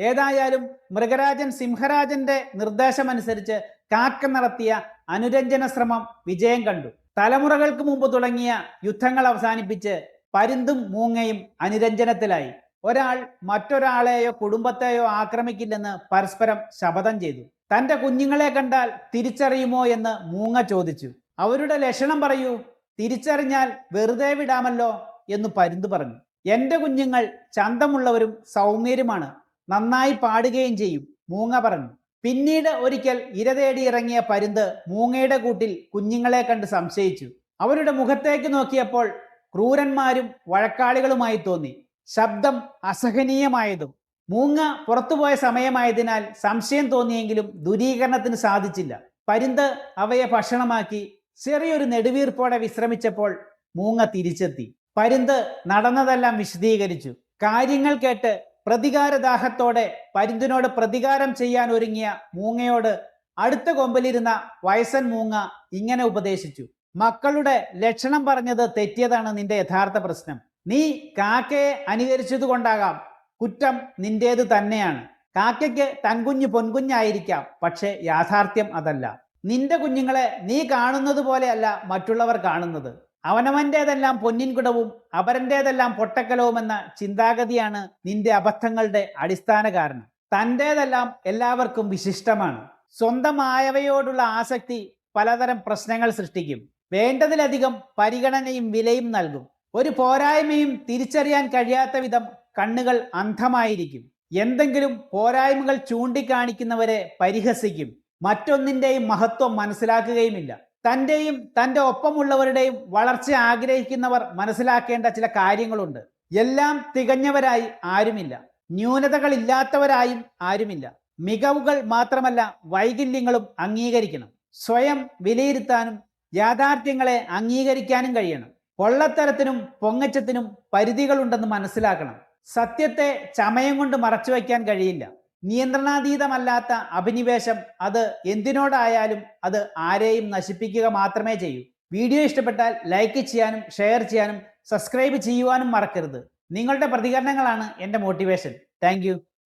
ഏതായാലും മൃഗരാജൻ സിംഹരാജന്റെ നിർദ്ദേശമനുസരിച്ച് കാക്ക നടത്തിയ അനുരഞ്ജന ശ്രമം വിജയം കണ്ടു. തലമുറകൾക്ക് മുമ്പ് തുടങ്ങിയ യുദ്ധങ്ങൾ അവസാനിപ്പിച്ച് പരുന്തും മൂങ്ങയും അനുരഞ്ജനത്തിലായി. ഒരാൾ മറ്റൊരാളെയോ കുടുംബത്തെയോ ആക്രമിക്കില്ലെന്ന് പരസ്പരം ശപഥം ചെയ്തു. തന്റെ കുഞ്ഞുങ്ങളെ കണ്ടാൽ തിരിച്ചറിയുമോ എന്ന് മൂങ്ങ ചോദിച്ചു. അവരുടെ ലക്ഷണം പറയൂ തിരിച്ചറിഞ്ഞാൽ വെറുതെ വിടാമല്ലോ എന്ന് പരുന്ത് പറഞ്ഞു. എന്റെ കുഞ്ഞുങ്ങൾ ചന്തമുള്ളവരും സൗമ്യരുമാണ്. നന്നായി പാടുകയും ചെയ്യും. മൂങ്ങ പറഞ്ഞു. പിന്നീട് ഒരിക്കൽ ഇരതേടി ഇറങ്ങിയ പരുന്ത് മൂങ്ങയുടെ കൂട്ടിൽ കുഞ്ഞുങ്ങളെ കണ്ട് സംശയിച്ചു. അവരുടെ മുഖത്തേക്ക് നോക്കിയപ്പോൾ ക്രൂരന്മാരും വഴക്കാളികളുമായി തോന്നി. ശബ്ദം അസഹനീയമായതും. മൂങ്ങ പുറത്തുപോയ സമയമായതിനാൽ സംശയം തോന്നിയെങ്കിലും ദുരീകരണത്തിന് സാധിച്ചില്ല. പരുന്ത് അവയെ ഭക്ഷണമാക്കി ചെറിയൊരു നെടുവീർപ്പോടെ വിശ്രമിച്ചപ്പോൾ മൂങ്ങ തിരിച്ചെത്തി. പരുന്ത് നടന്നതെല്ലാം വിശദീകരിച്ചു. കാര്യങ്ങൾ കേട്ട് പ്രതികാരദാഹത്തോടെ പരുന്തിനോട് പ്രതികാരം ചെയ്യാൻ ഒരുങ്ങിയ മൂങ്ങയോട് അടുത്ത കൊമ്പിലിരുന്ന വയസ്സൻ മൂങ്ങ ഇങ്ങനെ ഉപദേശിച്ചു. മക്കളുടെ ലക്ഷണം പറഞ്ഞത് തെറ്റിയതാണ് നിന്റെ യഥാർത്ഥ പ്രശ്നം. നീ കാക്കയെ അനുകരിച്ചത് കൊണ്ടാകാം കുറ്റം നിന്റേത് തന്നെയാണ്. കാക്കയ്ക്ക് തൻകുഞ്ഞ് പൊൻകുഞ്ഞായിരിക്കാം പക്ഷേ യാഥാർത്ഥ്യം അതല്ല. നിന്റെ കുഞ്ഞുങ്ങളെ നീ കാണുന്നത് പോലെയല്ല മറ്റുള്ളവർ കാണുന്നത്. അവനവന്റേതെല്ലാം പൊന്നിൻകുടവും കുടവും പൊട്ടക്കലവും പൊട്ടക്കലവുമെന്ന ചിന്താഗതിയാണ് നിന്റെ അബദ്ധങ്ങളുടെ അടിസ്ഥാന കാരണം. തന്റേതെല്ലാം എല്ലാവർക്കും വിശിഷ്ടമാണ്. സ്വന്തമായവയോടുള്ള ആസക്തി പലതരം പ്രശ്നങ്ങൾ സൃഷ്ടിക്കും. വേണ്ടതിലധികം പരിഗണനയും വിലയും നൽകും. ഒരു പോരായ്മയും തിരിച്ചറിയാൻ കഴിയാത്ത വിധം കണ്ണുകൾ അന്ധമായിരിക്കും. എന്തെങ്കിലും പോരായ്മകൾ ചൂണ്ടിക്കാണിക്കുന്നവരെ പരിഹസിക്കും. മറ്റൊന്നിന്റെയും മഹത്വം മനസ്സിലാക്കുകയുമില്ല. തന്റെയും തന്റെ ഒപ്പമുള്ളവരുടെയും വളർച്ച ആഗ്രഹിക്കുന്നവർ മനസ്സിലാക്കേണ്ട ചില കാര്യങ്ങളുണ്ട്. എല്ലാം തികഞ്ഞവരായി ആരുമില്ല. ന്യൂനതകളില്ലാത്തവരായും ആരുമില്ല. മികവുകൾ മാത്രമല്ല വൈകല്യങ്ങളും അംഗീകരിക്കണം. സ്വയം വിലയിരുത്താനും യാഥാർത്ഥ്യങ്ങളെ അംഗീകരിക്കാനും കഴിയണം. പൊള്ളത്തരത്തിനും പൊങ്ങച്ചത്തിനും പരിധികളുണ്ടെന്ന് മനസ്സിലാക്കണം. സത്യത്തെ ചമയം കൊണ്ട് മറച്ചു വയ്ക്കാൻ കഴിയില്ല. നിയന്ത്രണാതീതമല്ലാത്ത അഭിനിവേശം അത് എന്തിനോടായാലും അത് ആരെയും നശിപ്പിക്കുക മാത്രമേ ചെയ്യൂ. വീഡിയോ ഇഷ്ടപ്പെട്ടാൽ ലൈക്ക് ചെയ്യാനും ഷെയർ ചെയ്യാനും സബ്സ്ക്രൈബ് ചെയ്യുവാനും മറക്കരുത്. നിങ്ങളുടെ പ്രതികരണങ്ങളാണ് എന്റെ മോട്ടിവേഷൻ. താങ്ക്